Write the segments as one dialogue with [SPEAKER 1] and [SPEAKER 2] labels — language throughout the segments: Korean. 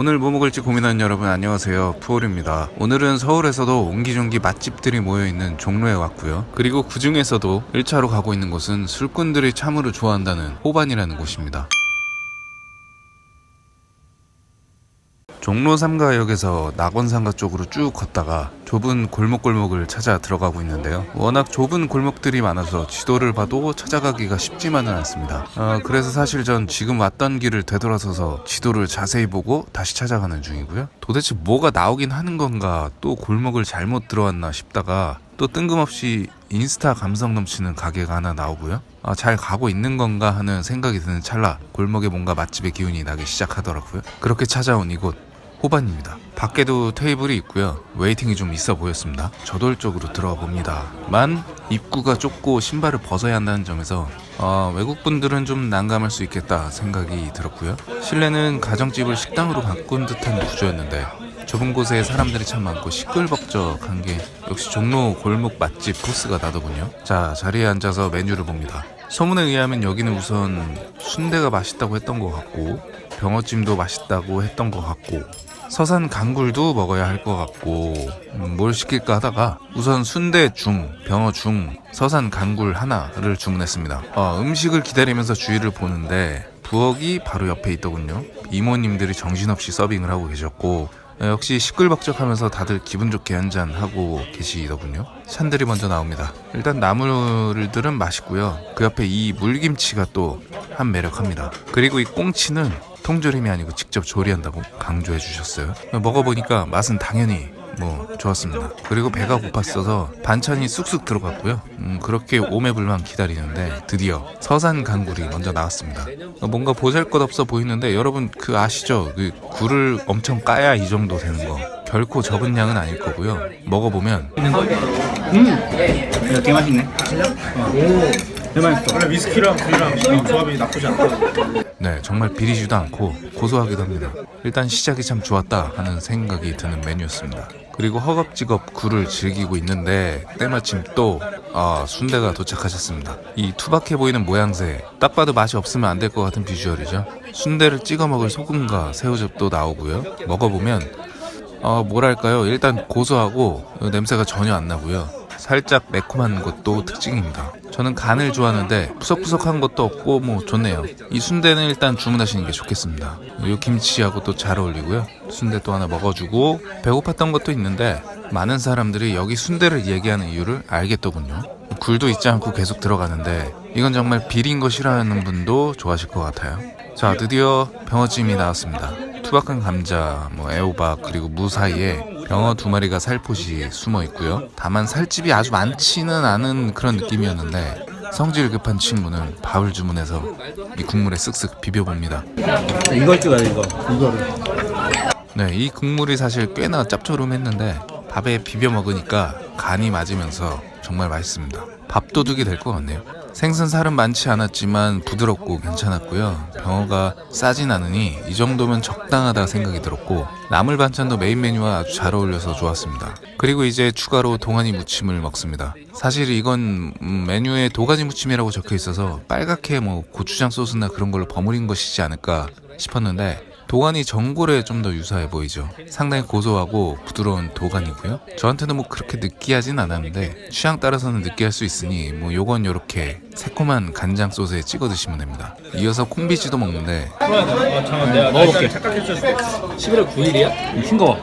[SPEAKER 1] 오늘 뭐 먹을지 고민하는 여러분 안녕하세요. 푸올입니다. 오늘은 서울에서도 옹기종기 맛집들이 모여있는 종로에 왔고요. 그리고 그 중에서도 1차로 가고 있는 곳은 술꾼들이 참으로 좋아한다는 호반이라는 곳입니다. 종로 3가역에서 낙원상가 쪽으로 쭉 걷다가 좁은 골목골목을 찾아 들어가고 있는데요. 워낙 좁은 골목들이 많아서 지도를 봐도 찾아가기가 쉽지만은 않습니다. 어, 그래서 사실 전 지금 왔던 길을 되돌아서서 지도를 자세히 보고 다시 찾아가는 중이고요. 도대체 뭐가 나오긴 하는 건가 또 골목을 잘못 들어왔나 싶다가 또 뜬금없이 인스타 감성 넘치는 가게가 하나 나오고요. 아, 잘 가고 있는 건가 하는 생각이 드는 찰나 골목에 뭔가 맛집의 기운이 나기 시작하더라고요. 그렇게 찾아온 이곳 호반입니다. 밖에도 테이블이 있고요. 웨이팅이 좀 있어 보였습니다. 저돌적으로 들어가 봅니다. 만 입구가 좁고 신발을 벗어야 한다는 점에서 어, 외국분들은 좀 난감할 수 있겠다 생각이 들었고요. 실내는 가정집을 식당으로 바꾼 듯한 구조였는데 좁은 곳에 사람들이 참 많고 시끌벅적한 게 역시 종로 골목 맛집 코스가 나더군요. 자 자리에 앉아서 메뉴를 봅니다. 소문에 의하면 여기는 우선 순대가 맛있다고 했던 것 같고 병어찜도 맛있다고 했던 것 같고 서산 강굴도 먹어야 할 것 같고 음, 뭘 시킬까 하다가 우선 순대 중, 병어 중, 서산 강굴 하나를 주문했습니다. 어, 음식을 기다리면서 주위를 보는데 부엌이 바로 옆에 있더군요. 이모님들이 정신없이 서빙을 하고 계셨고 어, 역시 시끌벅적하면서 다들 기분 좋게 한잔 하고 계시더군요. 찬들이 먼저 나옵니다. 일단 나물들은 맛있고요. 그 옆에 이 물김치가 또 한 매력합니다. 그리고 이 꽁치는 통조림이 아니고 직접 조리한다고 강조해 주셨어요. 먹어보니까 맛은 당연히 뭐 좋았습니다. 그리고 배가 고팠어서 반찬이 쑥쑥 들어갔고요. 음, 그렇게 오매불만 기다리는데 드디어 서산 강굴이 먼저 나왔습니다. 어, 뭔가 보잘것없어 보이는데 여러분 그 아시죠? 그 굴을 엄청 까야 이 정도 되는 거. 결코 적은 양은 아닐 거고요. 먹어보면
[SPEAKER 2] 이거 개 맛있네. 오. 개 맛있어.
[SPEAKER 3] 원래 위스키랑 굴이랑 어, 조합이 나쁘지 않다.
[SPEAKER 1] 네, 정말 비리지도 않고 고소하기도 합니다. 일단 시작이 참 좋았다 하는 생각이 드는 메뉴였습니다. 그리고 허겁지겁 굴을 즐기고 있는데 때마침 또 아, 순대가 도착하셨습니다. 이 투박해 보이는 모양새 딱 봐도 맛이 없으면 안 될 것 같은 비주얼이죠. 순대를 찍어 먹을 소금과 새우젓도 나오고요. 먹어보면 어, 뭐랄까요? 일단 고소하고 냄새가 전혀 안 나고요. 살짝 매콤한 것도 특징입니다. 저는 간을 좋아하는데 푸석푸석한 것도 없고 뭐 좋네요. 이 순대는 일단 주문하시는 게 좋겠습니다. 이 김치하고 또 잘 어울리고요. 순대 또 하나 먹어주고 배고팠던 것도 있는데 많은 사람들이 여기 순대를 얘기하는 이유를 알겠더군요. 굴도 잊지 않고 계속 들어가는데 이건 정말 비린 거 싫어하는 분도 좋아하실 것 같아요. 자 드디어 병어찜이 나왔습니다. 투박한 감자, 뭐 애호박 그리고 무 사이에 병어 두 마리가 살포시 숨어 있고요. 다만 살집이 아주 많지는 않은 그런 느낌이었는데 성질 급한 친구는 밥을 주문해서 이 국물에 쓱쓱 비벼봅니다.
[SPEAKER 2] 이걸 찍어야 돼, 이거. 이거를.
[SPEAKER 1] 네, 이 국물이 사실 꽤나 짭조름했는데 밥에 비벼 먹으니까 간이 맞으면서 정말 맛있습니다. 밥도둑이 될 것 같네요. 생선 살은 많지 않았지만 부드럽고 괜찮았고요. 병어가 싸진 않으니 이 정도면 적당하다 생각이 들었고 나물 반찬도 메인 메뉴와 아주 잘 어울려서 좋았습니다. 그리고 이제 추가로 동아니 무침을 먹습니다. 사실 이건 음, 메뉴에 도가니 무침이라고 적혀 있어서 빨갛게 뭐 고추장 소스나 그런 걸로 버무린 것이지 않을까 싶었는데 도가니 전골에 좀 더 유사해 보이죠. 상당히 고소하고 부드러운 도가니고요. 저한테는 뭐 그렇게 느끼하진 않았는데 취향 따라서는 느끼할 수 있으니 뭐 요건 요렇게 새콤한 간장 소스에 찍어 드시면 됩니다. 이어서 콩비지도 먹는데
[SPEAKER 3] 어, 잠깐 내가
[SPEAKER 2] 먹어볼게.
[SPEAKER 3] 착각했을
[SPEAKER 2] 11월 9일이야? 싱거워.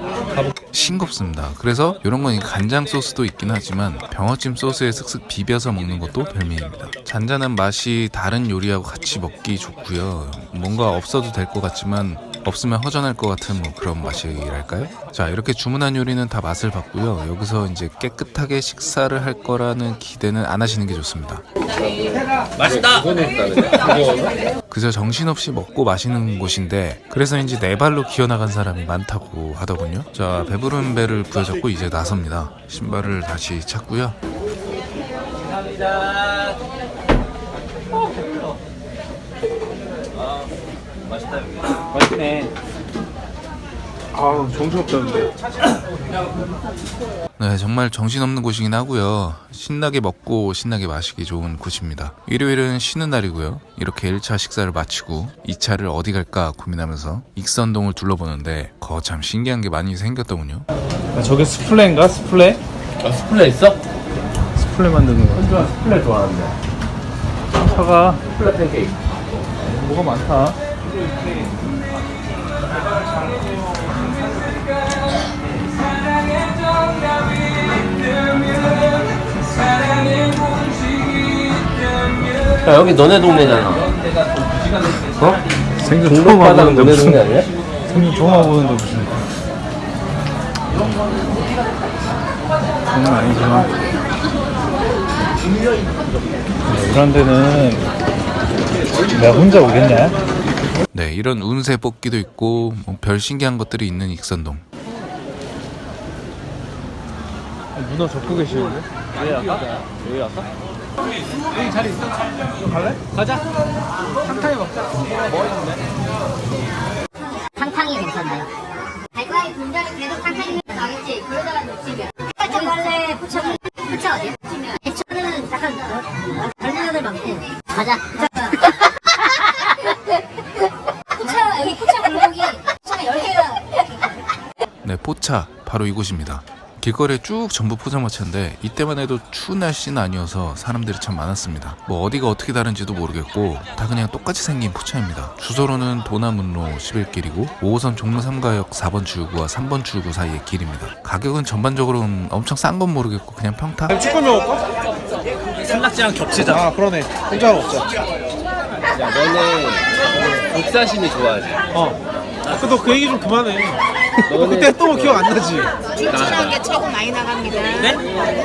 [SPEAKER 1] 싱겁습니다. 그래서 이런 건 간장 소스도 있긴 하지만 병어찜 소스에 슥슥 비벼서 먹는 것도 별미입니다. 잔잔한 맛이 다른 요리하고 같이 먹기 좋고요. 뭔가 없어도 될 것 같지만 없으면 허전할 것 같은 뭐 그런 맛이랄까요? 자 이렇게 주문한 요리는 다 맛을 봤고요. 여기서 이제 깨끗하게 식사를 할 거라는 기대는 안 하시는 게 좋습니다.
[SPEAKER 2] 맛있다!
[SPEAKER 1] 그저 정신없이 먹고 마시는 곳인데 그래서인지 네 발로 기어나간 사람이 많다고 하더군요. 자 배부른 배를 부여잡고 이제 나섭니다. 신발을 다시 찾고요.
[SPEAKER 2] 맛있 네.
[SPEAKER 3] 아 정신없다는데.
[SPEAKER 1] 네, 정말 정신없는 곳이긴 하고요. 신나게 먹고 신나게 마시기 좋은 곳입니다. 일요일은 쉬는 날이고요. 이렇게 1차 식사를 마치고 2차를 어디 갈까 고민하면서 익선동을 둘러보는데 거참 신기한 게 많이 생겼더군요.
[SPEAKER 3] 아, 저게 스플레인가 스플레?
[SPEAKER 2] 아, 스플레 있어?
[SPEAKER 3] 스플레 만드는 거.
[SPEAKER 2] 현주가 스플레 좋아하는데.
[SPEAKER 3] 차가
[SPEAKER 2] 스플레 팬케이크.
[SPEAKER 3] 뭐가 많다.
[SPEAKER 2] 야, 여기 너네 동네잖아. 어?
[SPEAKER 3] 생전 처음
[SPEAKER 2] 동백바다
[SPEAKER 3] 와보는데
[SPEAKER 2] 너네
[SPEAKER 3] 무슨
[SPEAKER 2] 동네 아니야?
[SPEAKER 3] 생전 처음 와보는데 무슨 장난 아니지만 네, 이런 데는 내가 혼자 오겠냐?
[SPEAKER 1] 네, 이런 운세 뽑기도 있고 뭐 별 신기한 것들이 있는 익선동.
[SPEAKER 3] 문어 접고 계시는데? 왜 아까? 왜 아까?
[SPEAKER 4] 탕탕이 괜찮나요? 달걀 분자는 계속 탕탕이 나겠지. 그러다가 놓치면. 정갈래 포차는 포차 어디야? 포차는 약간 어? 젊은 애들 많고. 가자. 포차 여기 포차 골목이 포차가 열 개가.
[SPEAKER 1] 네, 포차 바로 이곳입니다. 길거리에 쭉 전부 포장마차인데 이때만 해도 추운 날씨는 아니어서 사람들이 참 많았습니다. 뭐 어디가 어떻게 다른지도 모르겠고 다 그냥 똑같이 생긴 포차입니다. 주소로는 도남문로 11길이고 5호선 종로 3가역 4번 출구와 3번 출구 사이의 길입니다. 가격은 전반적으로는 엄청 싼 건 모르겠고 그냥 평타?
[SPEAKER 3] 축구 먹을까?
[SPEAKER 2] 산낙지랑 겹치자.
[SPEAKER 3] 아 그러네 혼자 먹자
[SPEAKER 2] 야, 너네 국사심이 좋아하지?
[SPEAKER 3] 어 그너 그 얘기 좀 그만해 그때 또 뭐 기억 안 나지?
[SPEAKER 5] 춘천한 게 최고 많이 나갑니다. 네?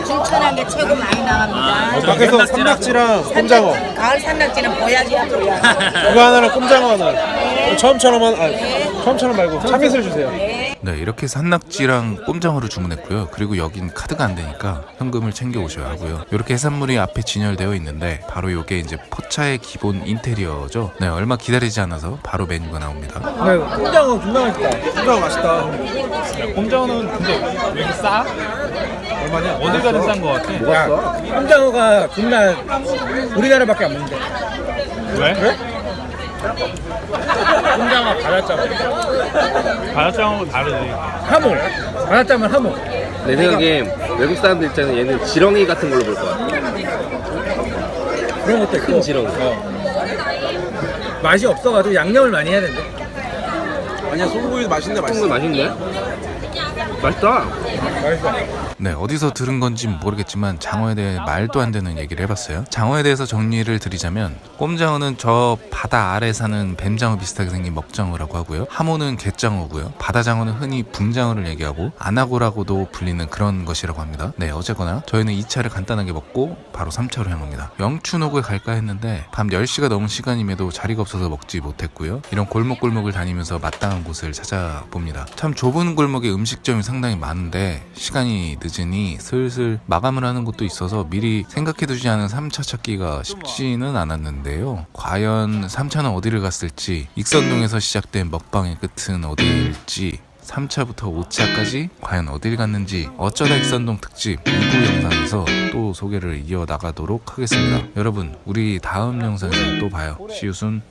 [SPEAKER 5] 춘천한 게 최고 많이 나갑니다.
[SPEAKER 3] 밖에서 삼낙지랑 꼼장어
[SPEAKER 5] 가을 산낙지는 보야지야 보야.
[SPEAKER 3] 그거 하나랑 꼼장어 하나 처음처럼만 아 처음처럼 말고 참이슬 주세요
[SPEAKER 1] 네, 이렇게 산낙지랑 꼼장어를 주문했고요. 그리고 여긴 카드가 안 되니까 현금을 챙겨 오셔야 하고요. 이렇게 해산물이 앞에 진열되어 있는데 바로 이게 이제 포차의 기본 인테리어죠. 네, 얼마 기다리지 않아서 바로 메뉴가 나옵니다.
[SPEAKER 3] 네, 꼼장어 존나 맛있다 꼼장어 맛있다 꼼장어는 근데 왜 이렇게 싸? 얼마냐? 어딜 가든 싼 거 같아
[SPEAKER 2] 뭐가 써?
[SPEAKER 6] 꼼장어가 존나 우리나라밖에 안 먹는데
[SPEAKER 3] 왜? 그 래?
[SPEAKER 6] 꼼장어 바닷장어
[SPEAKER 3] 바닷장어하고 다르지
[SPEAKER 6] 하모 바닷장어 하모
[SPEAKER 2] 내 생각에 외국 사람들 입장에서 얘는 지렁이 같은 걸로 볼것 같아.
[SPEAKER 6] 그런 것도 있고
[SPEAKER 2] 큰 지렁이.
[SPEAKER 6] 맛이 없어가지고 양념을 많이 해야 된대
[SPEAKER 3] 아니야 소고기도 맛있는데
[SPEAKER 2] 맛있는 거 맛있네? 맛있다.
[SPEAKER 1] 네, 어디서 들은 건지 모르겠지만 장어에 대해 말도 안 되는 얘기를 해봤어요. 장어에 대해서 정리를 드리자면 꼼장어는 저 바다 아래 사는 뱀장어 비슷하게 생긴 먹장어라고 하고요. 하모는 갯장어고요. 바다장어는 흔히 붕장어를 얘기하고 아나고라고도 불리는 그런 것이라고 합니다. 네, 어쨌거나 저희는 2차를 간단하게 먹고 바로 3차로 향합니다. 영춘옥을 갈까 했는데 밤 10시가 넘은 시간임에도 자리가 없어서 먹지 못했고요. 이런 골목골목을 다니면서 마땅한 곳을 찾아봅니다. 참 좁은 골목에 음식점이 상당히 많은데 시간이 늦으니 슬슬 마감을 하는 곳도 있어서 미리 생각해두지 않은 3차 찾기가 쉽지는 않았는데요. 과연 3차는 어디를 갔을지 익선동에서 시작된 먹방의 끝은 어디일지 3차부터 5차까지 과연 어딜 갔는지 어쩌다 익선동 특집 2부 영상에서 또 소개를 이어나가도록 하겠습니다. 여러분 우리 다음 영상에서 또 봐요. 시우순